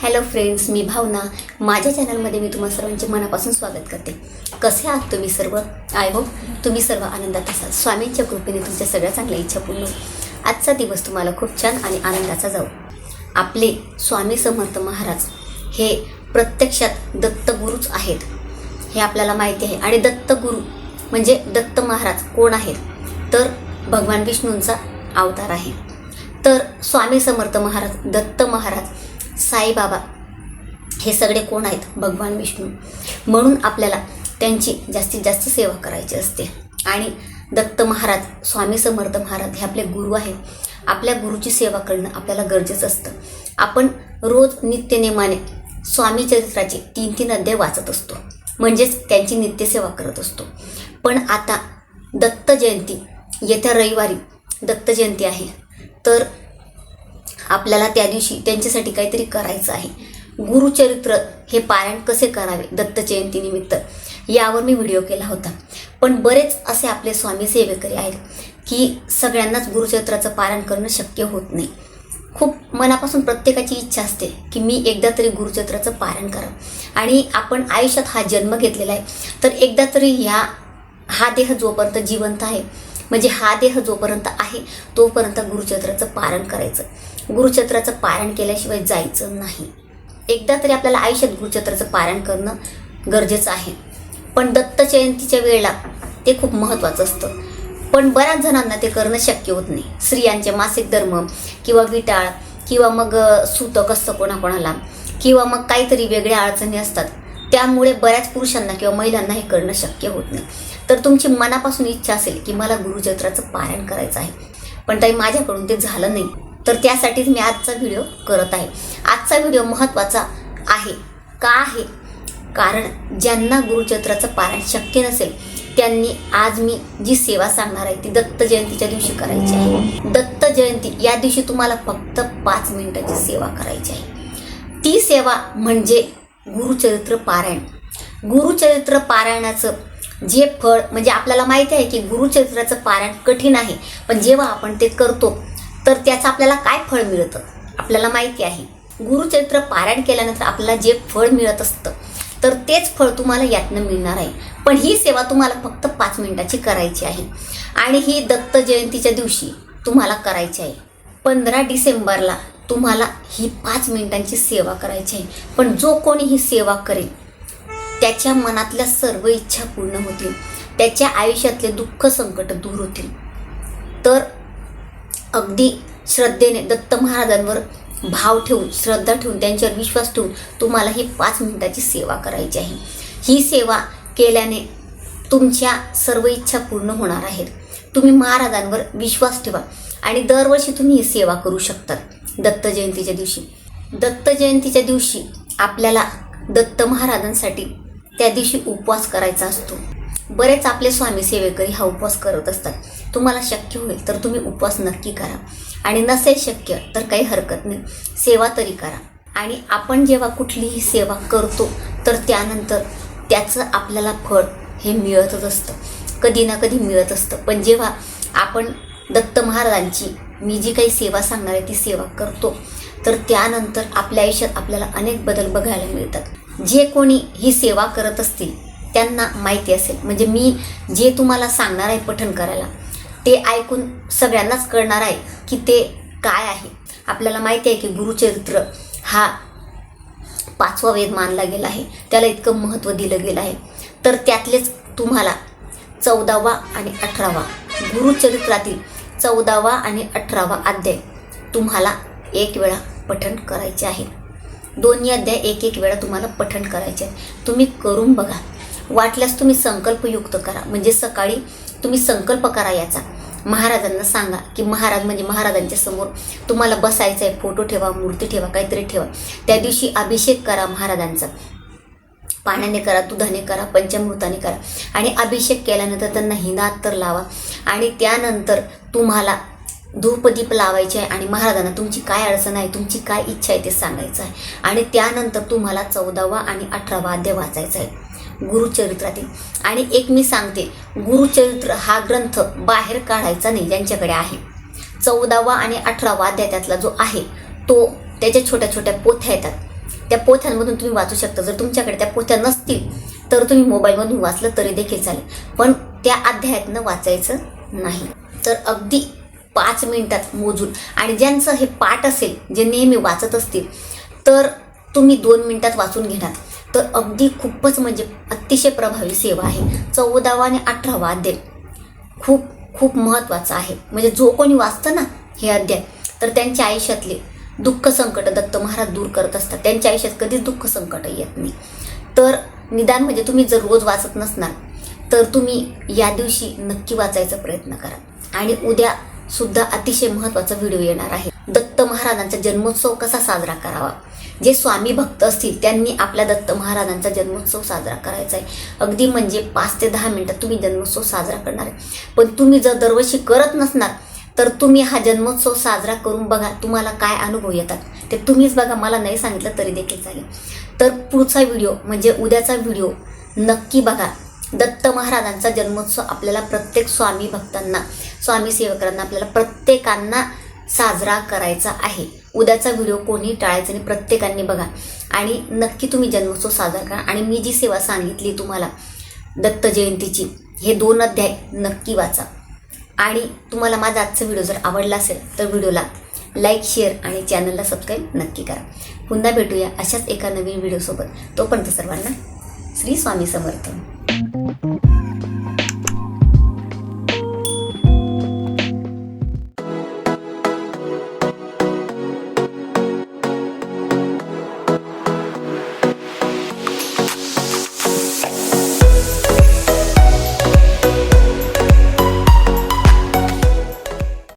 Hello friends मी भावना. माझ्या चॅनलमध्ये मी तुम्हा सर्वांचे मनापासून स्वागत करते. कसे आहात तुम्ही सर्व? आय होप तुम्ही सर्व आनंदात असाल. स्वामींच्या कृपेने तुमच्या सगळ्या चांगल्या इच्छा पूर्ण आजचा दिवस तुम्हाला खूप छान आणि आनंदाचा जाऊ आपले स्वामी समर्थ महाराज हे प्रत्यक्षात दत्तगुरूच आहेत. हे आपल्याला माहिती आहे. आणि दत्तगुरू म्हणजे दत्त महाराज कोण आहेत? तर भगवान विष्णूंचा अवतार आहे. तर स्वामी समर्थ महाराज दत्त महाराज साईबाबा हे सगळे कोण आहेत? भगवान विष्णू. म्हणून आपल्याला त्यांची जास्तीत जास्त सेवा करायची असते. आणि दत्त महाराज स्वामी समर्थ महाराज हे आपले गुरु आहेत. आपल्या गुरुची सेवा करणं आपल्याला गरजेचं असतं. आपण रोज नित्यनेमाने स्वामी चरित्राचे तीन तीन अध्याय वाचत असतो. म्हणजेच त्यांची नित्यसेवा करत असतो. पण आता दत्त जयंती येत्या रविवारी दत्त जयंती आहे. तर आपल्याला त्या दिवशी त्यांच्यासाठी काहीतरी करायचं आहे. गुरुचरित्र हे पारायण कसे करावे? दत्त जयंतीनिमित्त यावर मी व्हिडिओ केला होता. पण बरेच असे आपले स्वामी सेवेकरी आहेत की सगळ्यांनाच गुरुचरित्राचं पारायण करणं शक्य होत नाही. खूप मनापासून प्रत्येकाची इच्छा असते की मी एकदा तरी गुरुचरित्राचं पारायण करावं. आणि आपण आयुष्यात हा जन्म घेतलेला आहे. तर एकदा तरी ह्या हा देह जोपर्यंत जिवंत आहे म्हणजे हा देह जोपर्यंत आहे तोपर्यंत गुरुचत्राचं पारण करायचं. गुरुचत्राचं पारण केल्याशिवाय जायचं नाही. एकदा तरी आपल्याला आयुष्यात गुरुचत्राचं पारण करणं गरजेचं आहे. पण दत्त जयंतीच्या वेळेला ते खूप महत्त्वाचं असतं. पण बऱ्याच जणांना ते करणं शक्य होत नाही. स्त्रियांचे मासिक धर्म किंवा विटाळ किंवा मग सूतक असतं कोणाकोणाला किंवा मग काहीतरी वेगळ्या अडचणी असतात. त्यामुळे बऱ्याच पुरुषांना किंवा महिलांना हे करणं शक्य होत नाही. तर तुमची मनापासून इच्छा असेल की मला गुरुचरित्राचं पारायण करायचं आहे. पण ताई माझ्याकडून ते झालं नाही. तर त्यासाठीच मी आजचा व्हिडिओ करत आहे. आजचा व्हिडिओ महत्त्वाचा आहे का आहे? कारण ज्यांना गुरुचरित्राचं पारायण शक्य नसेल त्यांनी आज मी जी सेवा सांगणार आहे ती दत्त जयंतीच्या दिवशी करायची आहे. दत्त जयंती या दिवशी तुम्हाला फक्त पाच मिनिटाची सेवा करायची आहे. ती सेवा म्हणजे गुरुचरित्र पारायण. गुरुचरित्र पारायणाचं जे फळ म्हणजे आपल्याला माहिती आहे की गुरुचरित्राचं पारायण कठीण आहे पण जेव्हा आपण ते करतो तर त्याचं आपल्याला काय फळ मिळतं? आपल्याला माहिती आहे. गुरुचरित्र पारायण केल्यानंतर आपल्याला जे फळ मिळत असतं तर तेच फळ तुम्हाला यातनं मिळणार आहे. पण ही सेवा तुम्हाला फक्त पाच मिनिटाची करायची आहे. आणि ही दत्त जयंतीच्या दिवशी तुम्हाला करायची आहे. पंधरा डिसेंबरला तुम्हाला ही पाच मिनिटांची सेवा करायची आहे. पण जो कोणी ही सेवा करेल त्याच्या मनातल्या सर्व इच्छा पूर्ण होतील. त्याच्या आयुष्यातले दुःख संकट दूर होतील. तर अगदी श्रद्धेने दत्त महाराजांवर भाव ठेवून श्रद्धा ठेवून त्यांच्यावर विश्वास ठेवून तुम्हाला ही पाच मिनिटाची सेवा करायची आहे. ही सेवा केल्याने तुमच्या सर्व इच्छा पूर्ण होणार आहेत. तुम्ही महाराजांवर विश्वास ठेवा आणि दरवर्षी तुम्ही ही सेवा करू शकतात दत्त जयंतीच्या दिवशी. दत्त जयंतीच्या दिवशी आपल्याला दत्त महाराजांसाठी त्या दिवशी उपवास करायचा असतो. बरेच आपले स्वामी सेवेकरी हा उपवास करत असतात. तुम्हाला शक्य होईल तर तुम्ही उपवास नक्की करा. आणि नसेल शक्य तर काही हरकत नाही. सेवा तरी करा. आणि आपण जेव्हा कुठलीही सेवा करतो तर त्यानंतर त्याचं आपल्याला फळ हे मिळतच असतं. कधी ना कधी मिळत असतं. पण जेव्हा आपण दत्त महाराजांची मी जी काही सेवा सांगणार आहे ती सेवा करतो तर त्यानंतर आपल्या आयुष्यात आपल्याला अनेक बदल बघायला मिळतात. जे कोणी ही सेवा करत असतील त्यांना माहिती असेल. म्हणजे मी जे तुम्हाला सांगणार आहे पठण करायला ते ऐकून सगळ्यांनाच कळणार आहे की ते काय आहे. आपल्याला माहिती आहे की गुरुचरित्र हा पाचवा वेद मानला गेला आहे. त्याला इतकं महत्त्व दिलं गेलं आहे. तर त्यातलेच तुम्हाला चौदावा आणि अठरावा गुरुचरित्रातील चौदावा आणि अठरावा अध्याय तुम्हाला एक वेळा पठण करायचे आहे. दोन्ही अध्याय एक एक वेळा तुम्हाला पठण करायचे आहे तुम्ही करून बघा. वाटल्यास तुम्ही संकल्पयुक्त करा. म्हणजे सकाळी तुम्ही संकल्प करा याचा. महाराजांना सांगा की महाराज म्हणजे महाराजांच्या समोर तुम्हाला बसायचं आहे फोटो ठेवा मूर्ती ठेवा काहीतरी ठेवा. त्या दिवशी अभिषेक करा महाराजांचा. पाण्याने करा दुधाने करा पंचामृताने करा. आणि अभिषेक केल्यानंतर त्यांना हिनात तर लावा. आणि त्यानंतर तुम्हाला धूपदीप लावायचे आहे आणि महाराजांना तुमची काय अडचण आहे तुमची काय इच्छा आहे ते सांगायचं आहे. आणि त्यानंतर तुम्हाला चौदावा आणि अठरावा अध्याय वाचायचा आहे. गुरुचरित्रातील. आणि एक मी सांगते गुरुचरित्र हा ग्रंथ बाहेर काढायचा नाही ज्यांच्याकडे आहे. चौदावा आणि अठरावा अध्याय त्यातला जो आहे तो त्याच्या छोट्या छोट्या पोथ्या येतात. त्या पोथ्यांमधून तुम्ही वाचू शकता. जर तुमच्याकडे त्या पोथ्या नसतील तर तुम्ही मोबाईलमधून वाचलं तरी देखील चालेल. पण त्या अध्यायातनं वाचायचं नाही. तर अगदी पाच मिनिटात मोजून. आणि ज्यांचं हे पाठ असेल जे नेहमी वाचत असतील तर तुम्ही दोन मिनिटात वाचून घेणार. तर अगदी खूपच म्हणजे अतिशय प्रभावी सेवा आहे. चौदावा आणि अठरावा अध्याय खूप खूप महत्त्वाचा आहे. म्हणजे जो कोणी वाचतं ना हे अध्याय तर त्यांच्या आयुष्यातले दुःख संकट दत्त महाराज दूर करत असतात. त्यांच्या आयुष्यात कधीच दुःख संकट येत नाही. तर निदान म्हणजे तुम्ही जर रोज वाचत नसणार तर तुम्ही या दिवशी नक्की वाचायचा प्रयत्न करा. आणि उद्या सुद्धा अतिशय महत्त्वाचा व्हिडिओ येणार आहे. दत्त महाराजांचा जन्मोत्सव कसा साजरा करावा? जे स्वामी भक्त असतील त्यांनी आपल्या दत्त महाराजांचा जन्मोत्सव साजरा करायचा आहे. अगदी म्हणजे पाच ते दहा मिनटात तुम्ही जन्मोत्सव साजरा करणार आहे. पण तुम्ही जर दरवर्षी करत नसणार तर तुम्ही हा जन्मोत्सव साजरा करून बघा तुम्हाला काय अनुभव येतात. ते तुम्हीच बघा मला नाही सांगितलं तरी देखील चालेल. तर पुढचा व्हिडिओ म्हणजे उद्याचा व्हिडिओ नक्की बघा. दत्त महाराजांचा जन्मोत्सव आपल्याला प्रत्येक स्वामी भक्तांना स्वामी सेवकांना आपल्याला प्रत्येकांना साजरा करायचा आहे. उद्याचा व्हिडिओ कोणी टाळायचा नाही प्रत्येकांनी बघा. आणि नक्की तुम्ही जन्मोत्सव साजरा करा. आणि मी जी सेवा सांगितली तुम्हाला दत्त जयंतीची हे दोन अध्याय नक्की वाचा. आणि तुम्हाला माझा आजचा व्हिडिओ जर आवडला असेल तर व्हिडिओला लाईक शेअर आणि चॅनलला सबस्क्राईब नक्की करा. पुन्हा भेटूया अशाच एका नवीन व्हिडिओसोबत. तोपर्यंत सर्वांना श्री स्वामी समर्थ.